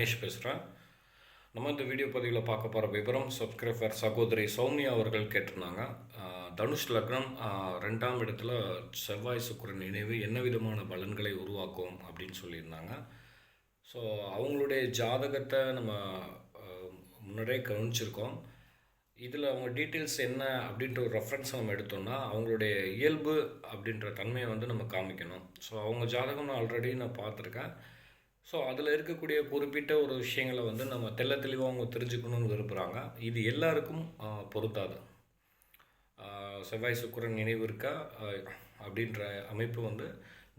கணேஷ் பேசுகிறேன் நம்ம இந்த வீடியோ பதிவில் பார்க்க போகிற விவரம் சப்ஸ்கிரைபர் சகோதரி சௌமியா அவர்கள் கேட்டிருந்தாங்க. தனுஷ் லக்னம் ரெண்டாம் இடத்துல செவ்வாய் சுக்கரன் இணைவு என்ன விதமான பலன்களை உருவாக்கும் அப்படின்னு சொல்லியிருந்தாங்க. ஸோ அவங்களுடைய ஜாதகத்தை நம்ம முன்னரே கவனிச்சிருக்கோம். இதில் அவங்க டீட்டெயில்ஸ் என்ன அப்படின்ற ஒரு ரெஃபரன்ஸ் நம்ம எடுத்தோம்னா அவங்களுடைய இயல்பு அப்படின்ற தன்மையை வந்து நம்ம காமிக்கணும். ஸோ அவங்க ஜாதகம் நான் ஆல்ரெடி நான் பார்த்துருக்கேன். ஸோ அதில் இருக்கக்கூடிய குறிப்பிட்ட ஒரு விஷயங்களை வந்து நம்ம தெள்ள தெளிவாக அவங்க தெரிஞ்சுக்கணும்னு விரும்புகிறாங்க இது எல்லாருக்கும் பொருத்தாது பொருந்தாது. செவ்வாய் சுக்கிரன் நினைவு இருக்கா? அப்படின்ற அமைப்பு வந்து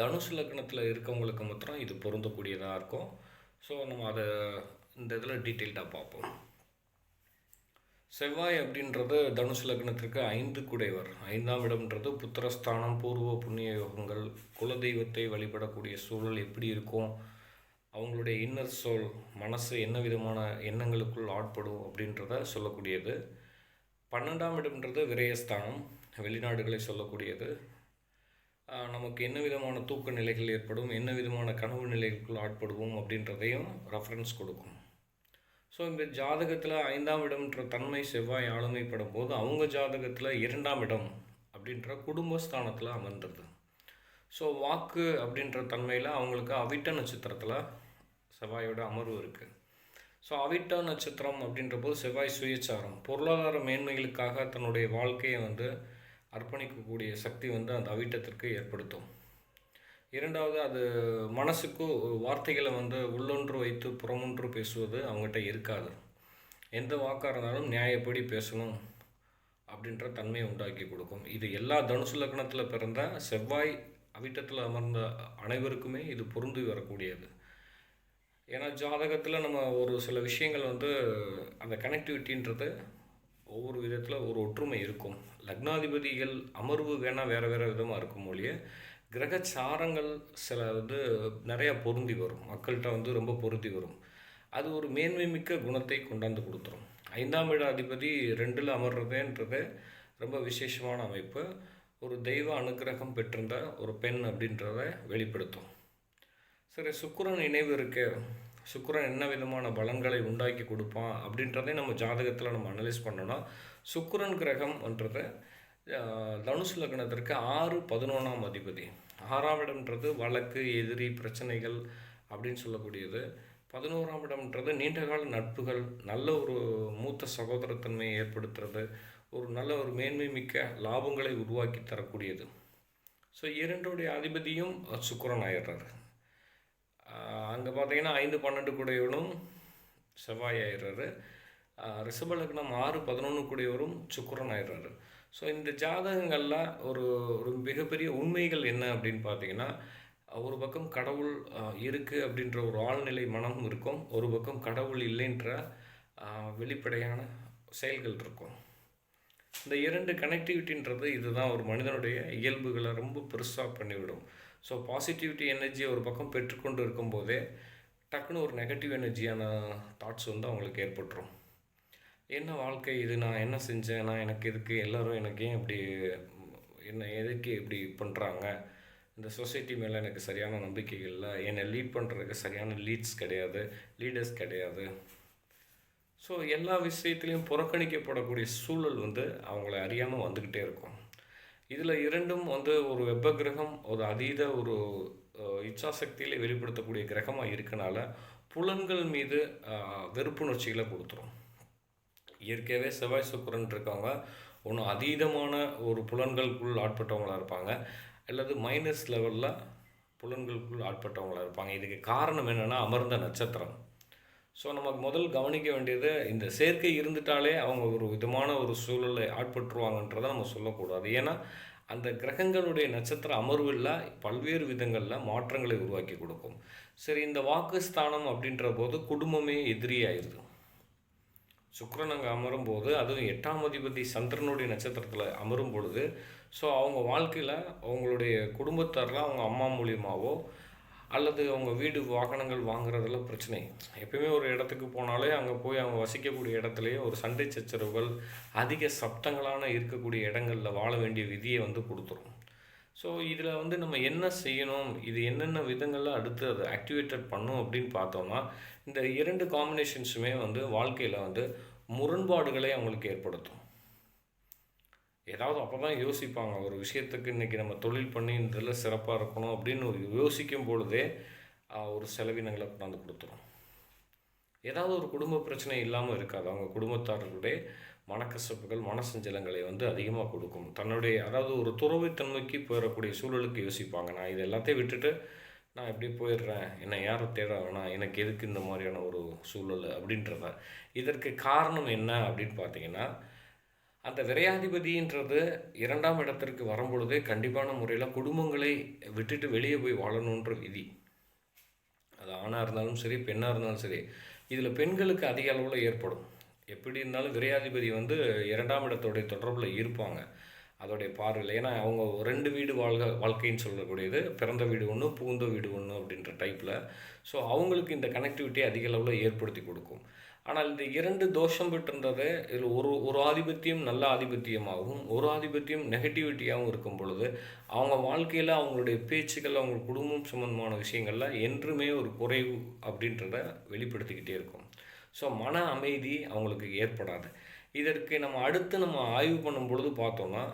தனுஷ் லக்னத்தில் இருக்கவங்களுக்கு மாத்திரம் இது பொருந்தக்கூடியதாக இருக்கும். ஸோ நம்ம அதை இந்த இதில் டீட்டெயில்டாக பார்ப்போம். செவ்வாய் அப்படின்றது தனுஷ் லக்னத்திற்கு ஐந்து குடைவர். ஐந்தாம் இடம்ன்றது புத்திரஸ்தானம் பூர்வ புண்ணிய யோகங்கள் குலதெய்வத்தை வழிபடக்கூடிய சூழல் எப்படி இருக்கும்? அவங்களுடைய இன்னர் சோல் மனசு என்ன விதமான எண்ணங்களுக்குள் ஆட்படும் அப்படின்றத சொல்லக்கூடியது. பன்னெண்டாம் இடம்ன்றது விரயஸ்தானம் வெளிநாடுகளை சொல்லக்கூடியது. நமக்கு என்ன விதமான தூக்க நிலைகள் ஏற்படும் என்ன விதமான கனவு நிலைகளுக்குள் ஆட்படுவோம் அப்படின்றதையும் ரெஃபரன்ஸ் கொடுக்கும். ஸோ இந்த ஜாதகத்தில் ஐந்தாம் இடம்ன்ற தன்மை செவ்வாய் ஆளுமைப்படும் போது அவங்க ஜாதகத்தில் இரண்டாம் இடம் அப்படின்ற குடும்பஸ்தானத்தில் அமர்ந்துருது. ஸோ வாக்கு அப்படின்ற தன்மையில் அவங்களுக்கு அவிட்ட நட்சத்திரத்தில் செவ்வாயோட அமர்வு இருக்குது ஸோ அவிட்ட நட்சத்திரம் அப்படின்ற போது செவ்வாய் சுயச்சாரம் பொருளாதார மேன்மைகளுக்காக தன்னுடைய வாழ்க்கையை வந்து அர்ப்பணிக்கக்கூடிய சக்தி வந்து அந்த அவிட்டத்திற்கு ஏற்படுத்தும். இரண்டாவது அது மனசுக்கு வார்த்தைகளை வந்து உள்ளொன்று வைத்து புறமொன்று பேசுவது அவங்ககிட்ட இருக்காது. எந்த வாக்காக இருந்தாலும் நியாயப்படி பேசணும் அப்படின்ற தன்மையை உண்டாக்கி கொடுக்கும். இது எல்லா தனுசு லக்னத்தில் பிறந்த செவ்வாய் அவிட்டத்தில் அமர்ந்த அனைவருக்குமே இது பொருந்து வரக்கூடியது. ஏன்னா ஜாதகத்தில் நம்ம ஒரு சில விஷயங்கள் வந்து அந்த கனெக்டிவிட்டின்றது ஒவ்வொரு விதத்தில் ஒரு ஒற்றுமை இருக்கும். லக்னாதிபதிகள் அமர்வு வேணால் வேறு வேறு விதமாக இருக்கும் மொழியே கிரகச்சாரங்கள் சில வந்து நிறையா பொருந்தி வரும். மக்கள்கிட்ட வந்து ரொம்ப பொருந்தி வரும். அது ஒரு மேன்மை மிக்க குணத்தை கொண்டாந்து கொடுத்துரும். ஐந்தாம் இட அதிபதி ரெண்டில் அமர்றதுன்றது ரொம்ப விசேஷமான அமைப்பு. ஒரு தெய்வ அனுக்கிரகம் பெற்றிருந்த ஒரு பெண் அப்படின்றத வெளிப்படுத்தும். சரி சுக்கரன் நினைவு இருக்கு. சுக்கரன் என்ன விதமான பலன்களை உண்டாக்கி கொடுப்பான் அப்படின்றதே நம்ம ஜாதகத்தில் நம்ம அனலைஸ் பண்ணோன்னா சுக்கரன் கிரகம்ன்றது ஆஹ், தனுசு லக்னத்திற்கு ஆறு பதினொன்றாம் அதிபதி. ஆறாம் இடம்ன்றது வழக்கு எதிரி பிரச்சனைகள் அப்படின்னு சொல்லக்கூடியது. பதினோராம் இடம்ன்றது நீண்டகால நட்புகள் நல்ல ஒரு மூத்த சகோதரத்தன்மையை ஏற்படுத்துறது ஒரு நல்ல ஒரு மேன்மை மிக்க லாபங்களை உருவாக்கி தரக்கூடியது. ஸோ இரண்டுடைய அதிபதியும் சுக்கிரன் ஆயிடுறாரு. அங்கே பார்த்தீங்கன்னா ஐந்து பன்னெண்டு கூடையவரும் செவ்வாய் ஆயிடுறாரு. ஆஹ் ரிஷப லக்னம் ஆறு பதினொன்று கூடியவரும் சுக்கரன் ஆயிடுறாரு. ஸோ இந்த ஜாதகங்களில் ஒரு ஒரு மிகப்பெரிய உண்மைகள் என்ன அப்படின்னு பார்த்தீங்கன்னா ஒரு பக்கம் கடவுள் இருக்குது அப்படின்ற ஒரு ஆழ்நிலை மனமும் இருக்கும். ஒரு பக்கம் கடவுள் இல்லைன்ற வெளிப்படையான செயல்கள் இருக்கும். இந்த இரண்டு கனெக்டிவிட்டின்றது இதுதான். ஒரு மனிதனுடைய இயல்புகளை ரொம்ப பெருசாக பண்ணிவிடும். ஸோ பாசிட்டிவிட்டி எனர்ஜியை ஒரு பக்கம் பெற்றுக்கொண்டு இருக்கும்போதே டக்குன்னு ஒரு நெகட்டிவ் எனர்ஜியான தாட்ஸ் வந்து அவங்களுக்கு ஏற்பட்டுரும். என்ன வாழ்க்கை இது? நான் என்ன செஞ்சேன்? நான் எனக்கு எதுக்கு? எல்லோரும் எனக்கு ஏன் இப்படி என்ன எதுக்கு இப்படி பண்ணுறாங்க இந்த சொசைட்டி மேலே எனக்கு சரியான நம்பிக்கை இல்லை. என்னை லீட் பண்ணுறதுக்கு சரியான லீட்ஸ் கிடையாது. லீடர்ஸ் கிடையாது. ஸோ எல்லா விஷயத்துலையும் புறக்கணிக்கப்படக்கூடிய சூழல் வந்து அவங்கள அறியாமல் வந்துக்கிட்டே இருக்கும். இதில் இரண்டும் வந்து ஒரு வெப்ப கிரகம் ஒரு அதீத ஒரு அஹ், வெளிப்படுத்தக்கூடிய கிரகமாக இருக்கனால புலன்கள் மீது வெறுப்புணர்ச்சிகளை கொடுத்துரும். இயற்கையாகவே செவ்வாய் சுக்கரன் இருக்கவங்க ஒன்று அதீதமான ஒரு புலன்களுக்குள் ஆட்பட்டவங்களா இருப்பாங்க. அல்லது மைனஸ் லெவலில் புலன்களுக்குள் ஆட்பட்டவங்களா இருப்பாங்க. இதுக்கு காரணம் என்னென்னா அமர்ந்த நட்சத்திரம். ஸோ நமக்கு முதல் கவனிக்க வேண்டியது இந்த சேர்க்கை இருந்துட்டாலே அவங்க ஒரு விதமான ஒரு சூழலை ஆட்பட்டுருவாங்கன்றதை நம்ம சொல்லக்கூடாது. ஏன்னா அந்த கிரகங்களுடைய நட்சத்திர அமர்வில் பல்வேறு விதங்களில் மாற்றங்களை உருவாக்கி கொடுக்கும். சரி இந்த வாக்குஸ்தானம் அப்படின்ற போது குடும்பமே எதிரியாயிருது சுக்கரன் அங்கே அமரும் போது அதுவும் எட்டாம் அதிபதி சந்திரனுடைய நட்சத்திரத்தில் அமரும் பொழுது ஸோ அவங்க வாழ்க்கையில் அவங்களுடைய குடும்பத்தாரில் அவங்க அம்மா மூலியமாவோ அல்லது அவங்க வீடு வாகனங்கள் வாங்குறதுல பிரச்சனை. எப்பயுமே ஒரு இடத்துக்கு போனாலே அங்கே போய் அவங்க வசிக்கக்கூடிய இடத்துலையே ஒரு சண்டை சச்சரவுகள் அதிக சப்தங்களான இருக்கக்கூடிய இடங்களில் வாழ வேண்டிய விதியை வந்து கொடுத்துரும். ஸோ இதில் வந்து நம்ம என்ன செய்யணும் இது என்னென்ன விதங்களில் அடுத்து அதை ஆக்டிவேட்டட் பண்ணும் அப்படின்னு பார்த்தோம்னா இந்த இரண்டு காம்பினேஷன்ஸுமே வந்து வாழ்க்கையில் வந்து முரண்பாடுகளை அவங்களுக்கு ஏற்படுத்தும். ஏதாவது அப்போ தான் யோசிப்பாங்க. ஒரு விஷயத்துக்கு இன்றைக்கி நம்ம தொழில் பண்ணி இதில் சிறப்பாக இருக்கணும் அப்படின்னு ஒரு யோசிக்கும் பொழுதே ஒரு செலவினங்களை கொண்டாந்து கொடுத்துரும். ஏதாவது ஒரு குடும்ப பிரச்சனை இல்லாமல் இருக்காது. அவங்க குடும்பத்தார்களுடைய மனக்கசப்புகள் மனசஞ்சலங்களை வந்து அதிகமாக கொடுக்கும். தன்னுடைய அதாவது ஒரு துறவுத்தன்மைக்கு போயிடக்கூடிய சூழலுக்கு யோசிப்பாங்க. நான் இது எல்லாத்தையும் விட்டுட்டு நான் இப்படி போயிடுறேன். என்னை யாரை தேட வேணாம். எனக்கு எதுக்கு இந்த மாதிரியான ஒரு சூழல் அப்படின்றத. இதற்கு காரணம் என்ன அப்படின்னு பார்த்தீங்கன்னா அந்த விரையாதிபதின்றது இரண்டாம் இடத்திற்கு வரும்பொழுதே கண்டிப்பான முறையில் குடும்பங்களை விட்டுட்டு வெளியே போய் வாழணுன்ற விதி. அது ஆணாக இருந்தாலும் சரி பெண்ணாக இருந்தாலும் சரி இதில் பெண்களுக்கு அதிக அளவில் ஏற்படும். எப்படி இருந்தாலும் விரையாதிபதி வந்து இரண்டாம் இடத்தோடைய தொடர்பில் இருப்பாங்க. அதோடைய பார்வையில். ஏன்னா அவங்க ரெண்டு வீடு வாழ்க வாழ்க்கைன்னு சொல்லக்கூடியது பிறந்த வீடு ஒன்று புகுந்த வீடு ஒன்று அப்படின்ற டைப்பில் ஸோ அவங்களுக்கு இந்த கனெக்டிவிட்டி அதிக அளவில் ஏற்படுத்தி கொடுக்கும். ஆனால் இந்த இரண்டு தோஷம் பெற்றிருந்தது இதில் ஒரு ஒரு ஆதிபத்தியம் நல்ல ஆதிபத்தியமாகவும் ஒரு ஆதிபத்தியம் நெகட்டிவிட்டியாகவும் இருக்கும் பொழுது அவங்க வாழ்க்கையில் அவங்களுடைய பேச்சுக்கள் அவங்க குடும்பம் சம்பந்தமான விஷயங்கள்ல என்றுமே ஒரு குறைவு அப்படின்றத வெளிப்படுத்திக்கிட்டே இருக்கும். ஸோ மன அமைதி அவங்களுக்கு ஏற்படாது. இதற்கு நம்ம அடுத்து நம்ம ஆய்வு பண்ணும் பொழுது பார்த்தோம்னா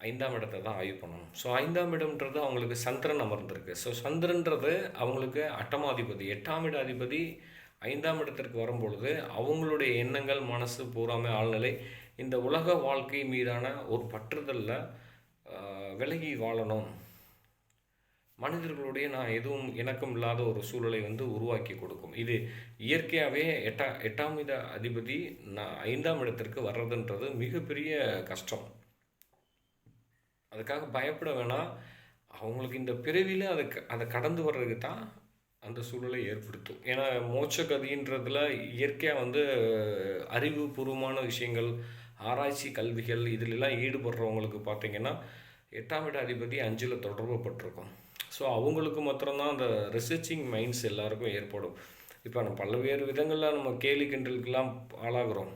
ஐந்தாம் இடத்தை தான் ஆய்வு பண்ணணும். ஸோ ஐந்தாம் இடம்ன்றது அவங்களுக்கு சந்திரன் அமர்ந்திருக்கு. ஸோ சந்திரன்றது அவங்களுக்கு அட்டமாதிபதி எட்டாம் இட அதிபதி ஐந்தாம் இடத்திற்கு வரும்பொழுது அவங்களுடைய எண்ணங்கள் மனசு பூராமை ஆழ்நிலை. இந்த உலக வாழ்க்கை மீதான ஒரு பற்றுதலில் விலகி வாழணும். மனிதர்களுடைய நான் எதுவும் இணக்கம் இல்லாத ஒரு சூழலை வந்து உருவாக்கி கொடுக்கும். இது இயற்கையாகவே எட்டா எட்டாம் வித அதிபதி நான் ஐந்தாம் இடத்திற்கு வர்றதுன்றது மிகப்பெரிய கஷ்டம். அதுக்காக பயப்பட வேணாம். அவங்களுக்கு இந்த பிறவியில் அதை க- அதை கடந்து வர்றதுக்கு தான் அந்த சூழலை ஏற்படுத்தும். ஏன்னா மோட்ச கதின்றதுல இயற்கையாக வந்து அறிவுபூர்வமான விஷயங்கள் ஆராய்ச்சி கல்விகள் இதிலெல்லாம் ஈடுபடுறவங்களுக்கு பார்த்தீங்கன்னா எட்டாம் இட அதிபதி அஞ்சில் தொடர்புப்பட்டிருக்கும் ஸோ அவங்களுக்கு மாத்திரம்தான் அந்த ரிசர்ச்சிங் மைண்ட்ஸ் எல்லாருக்கும் ஏற்படும். இப்போ நம்ம பல்வேறு விதங்களில் நம்ம கேலி கிண்டலுக்கெல்லாம் ஆளாகிறோம்.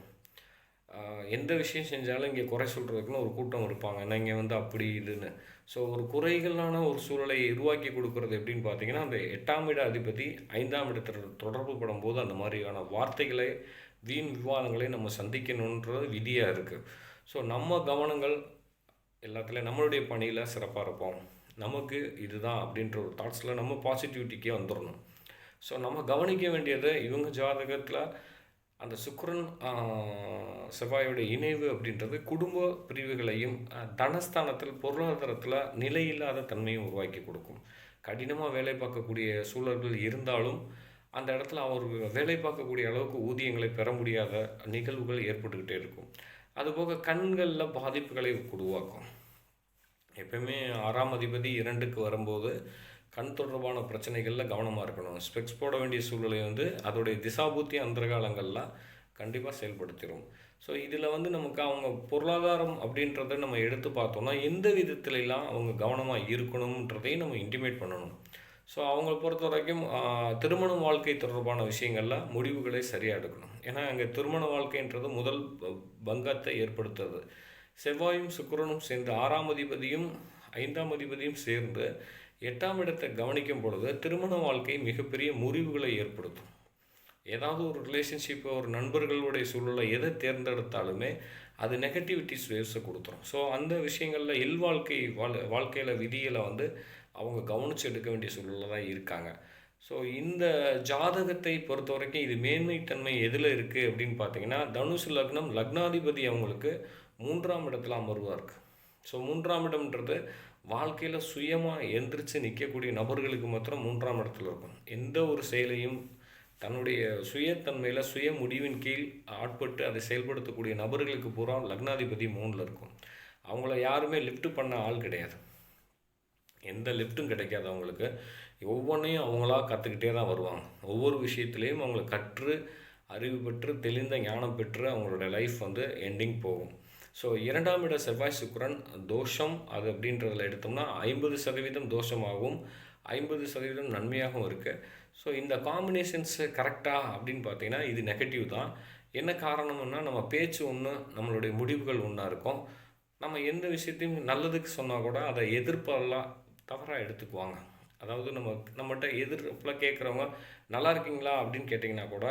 எந்த விஷயம் செஞ்சாலும் இங்கே குறை சொல்கிறதுக்குன்னு ஒரு கூட்டம் இருப்பாங்க. நான் இங்கே வந்து அப்படி இதுன்னு. ஸோ ஒரு குறைகளான ஒரு சூழலை உருவாக்கி கொடுக்கறது எப்படின்னு பார்த்தீங்கன்னா அந்த எட்டாம் இட அதிபதி ஐந்தாம் இடத்துல தொடர்பு படும்போது அந்த மாதிரியான வார்த்தைகளை வீண் விவாதங்களை நம்ம சந்திக்கணுன்றது விதியாக இருக்குது ஸோ நம்ம கவனங்கள் எல்லாத்துலேயும் நம்மளுடைய பணியில் சிறப்பாக இருப்போம். நமக்கு இதுதான் அப்படின்ற ஒரு தாட்ஸில் நம்ம பாசிட்டிவிட்டிக்கே வந்துடணும் ஸோ நம்ம கவனிக்க வேண்டியது இவங்க ஜாதகத்தில் அந்த சுக்கரன் செவ்வாயோட இணைவு அப்படின்றது குடும்ப பிரிவுகளையும் தனஸ்தானத்தில் பொருளாதாரத்தில் நிலையில்லாத தன்மையும் உருவாக்கி கொடுக்கும். கடினமாக வேலை பார்க்கக்கூடிய சூழல்கள் இருந்தாலும் அந்த இடத்துல அவர் வேலை பார்க்கக்கூடிய அளவுக்கு ஊதியங்களை பெற முடியாத நிகழ்வுகள் ஏற்பட்டுக்கிட்டே இருக்கும். அதுபோக கண்களில் பாதிப்புகளை உருவாக்கும். எப்பயுமே ஆறாம் அதிபதி இரண்டுக்கு வரும்போது கண் தொடர்பான பிரச்சனைகளில் கவனமாக இருக்கணும். ஸ்பெக்ஸ் போட வேண்டிய சூழ்நிலை வந்து அதோடைய திசாபூத்தி அந்தரகாலங்கள்லாம் கண்டிப்பாக செயல்படுத்திடும் ஸோ இதில் வந்து நமக்கு அவங்க பொருளாதாரம் அப்படின்றத நம்ம எடுத்து பார்த்தோம்னா எந்த விதத்துலலாம் அவங்க கவனமாக இருக்கணுன்றதையும் நம்ம இன்டிமேட் பண்ணணும். ஸோ அவங்கள பொறுத்த வரைக்கும் திருமண வாழ்க்கை தொடர்பான விஷயங்களில் முடிவுகளை சரியாக எடுக்கணும். ஏன்னா அங்கே திருமண வாழ்க்கைன்றது முதல் பங்கத்தை ஏற்படுத்துறது செவ்வாயும் சுக்கரனும் சேர்ந்து ஆறாம் அதிபதியும் ஐந்தாம் அதிபதியும் சேர்ந்து எட்டாம் இடத்தை கவனிக்கும் பொழுது திருமண வாழ்க்கை மிகப்பெரிய முறிவுகளை ஏற்படுத்தும். ஏதாவது ஒரு ரிலேஷன்ஷிப்பை ஒரு நண்பர்களுடைய சூழலை எதை தேர்ந்தெடுத்தாலுமே அது நெகட்டிவிட்டிஸ் வேவ்ஸை கொடுத்துரும். ஸோ அந்த விஷயங்களில் இல்வாழ்க்கை வாழ் வாழ்க்கையில் விதிகளை வந்து அவங்க கவனித்து எடுக்க வேண்டிய சூழலில் தான் இருக்காங்க. ஸோ இந்த ஜாதகத்தை பொறுத்த வரைக்கும் இது மேன்மைத்தன்மை எதில் இருக்குது அப்படின்னு பார்த்தீங்கன்னா தனுசு லக்னம் லக்னாதிபதி அவங்களுக்கு மூன்றாம் இடத்துல அமர்வாக இருக்குது ஸோ மூன்றாம் இடம்ன்றது வாழ்க்கையில் சுயமாக எந்திரிச்சு நிற்கக்கூடிய நபர்களுக்கு மாத்திரம் மூன்றாம் இடத்துல இருக்கும் எந்த ஒரு செயலையும் தன்னுடைய சுயத்தன்மையில் சுய முடிவின் கீழ் ஆட்பட்டு அதை செயல்படுத்தக்கூடிய நபர்களுக்கு பூரா லக்னாதிபதி மூணில் இருக்கும். அவங்கள யாருமே லிஃப்ட் பண்ண ஆள் கிடையாது. எந்த லிஃப்ட்டும் கிடைக்காது அவங்களுக்கு. ஒவ்வொன்றையும் அவங்களா கற்றுக்கிட்டே தான் வருவாங்க. ஒவ்வொரு விஷயத்துலேயும் அவங்களை கற்று அறிவு பெற்று தெளிந்த ஞானம் பெற்று அவங்களோட லைஃப் வந்து எண்டிங் போகும். ஸோ இரண்டாம் இட செவ்வாய் சுக்கிரன் தோஷம் அது அப்படின்றதில் எடுத்தோம்னா ஐம்பது சதவீதம் தோஷமாகவும் ஐம்பது சதவீதம் நன்மையாகவும் இருக்குது ஸோ இந்த காம்பினேஷன்ஸ் கரெக்டாக அப்படின்னு பார்த்தீங்கன்னா இது நெகட்டிவ் தான். என்ன காரணம்னா நம்ம பேச்சு ஒன்று நம்மளுடைய முடிவுகள் ஒன்றா இருக்கும். நம்ம எந்த விஷயத்தையும் நல்லதுக்கு சொன்னால் கூட அதை எதிர்ப்பெல்லாம் தவறாக எடுத்துக்குவாங்க. அதாவது நம்ம நம்மகிட்ட எதிர்ப்பில் கேட்குறவங்க நல்லா இருக்கீங்களா? அப்படின்னு கேட்டிங்கன்னா கூட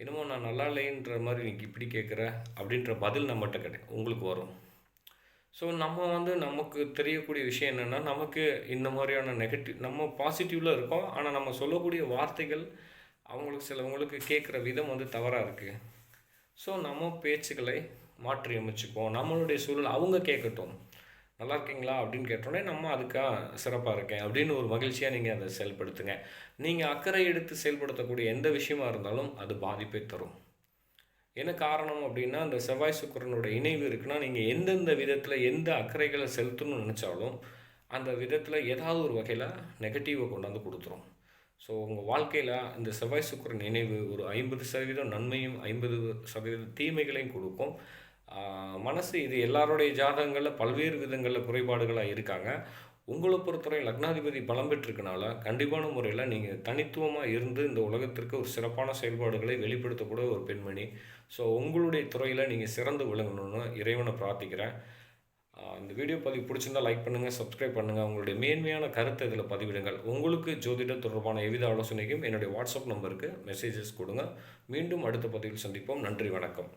என்னமோ நான் நல்லா இல்லைன்ற மாதிரி நீ இப்படி கேட்குற அப்படின்ற பதில் நம்மகிட்ட கிடையாது உங்களுக்கு வரும். ஸோ நம்ம வந்து நமக்கு தெரியக்கூடிய விஷயம் என்னென்னா நமக்கு இந்த மாதிரியான நெகட்டிவ் நம்ம பாசிட்டிவில் இருக்கோம். ஆனால் நம்ம சொல்லக்கூடிய வார்த்தைகள் அவங்களுக்கு சிலவங்களுக்கு கேட்குற விதம் வந்து தவறாக இருக்குது ஸோ நம்ம பேச்சுக்களை மாற்றி அமைச்சுக்குவோம் நம்மளுடைய சூழல் அவங்க கேட்கட்டும் நல்லா இருக்கீங்களா அப்படின்னு கேட்டோடனே நம்ம அதுக்காக சிறப்பாக இருக்கேன். அப்படின்னு ஒரு மகிழ்ச்சியாக நீங்கள் அதை செயல்படுத்துங்க. நீங்கள் அக்கறை எடுத்து செயல்படுத்தக்கூடிய எந்த விஷயமா இருந்தாலும் அது பாதிப்பை தரும். என்ன காரணம் அப்படின்னா அந்த செவ்வாய் சுக்கரனோட இணைவு இருக்குன்னா நீங்கள் எந்தெந்த விதத்தில் எந்த அக்கறைகளை செலுத்தணும்னு நினச்சாலும் அந்த விதத்தில் ஏதாவது ஒரு வகையில் நெகட்டிவை கொண்டாந்து கொடுத்துரும். ஸோ உங்கள் வாழ்க்கையில் இந்த செவ்வாய் சுக்கரன் இணைவு ஒரு ஐம்பது சதவீதம் நன்மையும் ஐம்பது சதவீதம் தீமைகளையும் கொடுக்கும். மனசு இது எல்லாருடைய ஜாதகங்களில் பல்வேறு விதங்களில் குறைபாடுகளாக இருக்காங்க. உங்களை பொறுத்தவரை லக்னாதிபதி பலம் பெற்றிருக்கனால கண்டிப்பான முறையில் நீங்கள் தனித்துவமாக இருந்து இந்த உலகத்திற்கு ஒரு சிறப்பான செயல்பாடுகளை வெளிப்படுத்தக்கூட ஒரு பெண்மணி. ஸோ உங்களுடைய துறையில் நீங்கள் சிறந்து விளங்கணும்னு இறைவனை பிரார்த்திக்கிறேன். இந்த வீடியோ பதிவு பிடிச்சிருந்தால் லைக் பண்ணுங்கள் சப்ஸ்கிரைப் பண்ணுங்கள் உங்களுடைய மேன்மையான கருத்தை இதில் பதிவிடுங்கள். உங்களுக்கு ஜோதிடம் தொடர்பான எவ்வித ஆலோசனைக்கும் என்னுடைய வாட்ஸ்அப் நம்பருக்கு மெசேஜஸ் கொடுங்க. மீண்டும் அடுத்த பதிவில் சந்திப்போம். நன்றி வணக்கம்.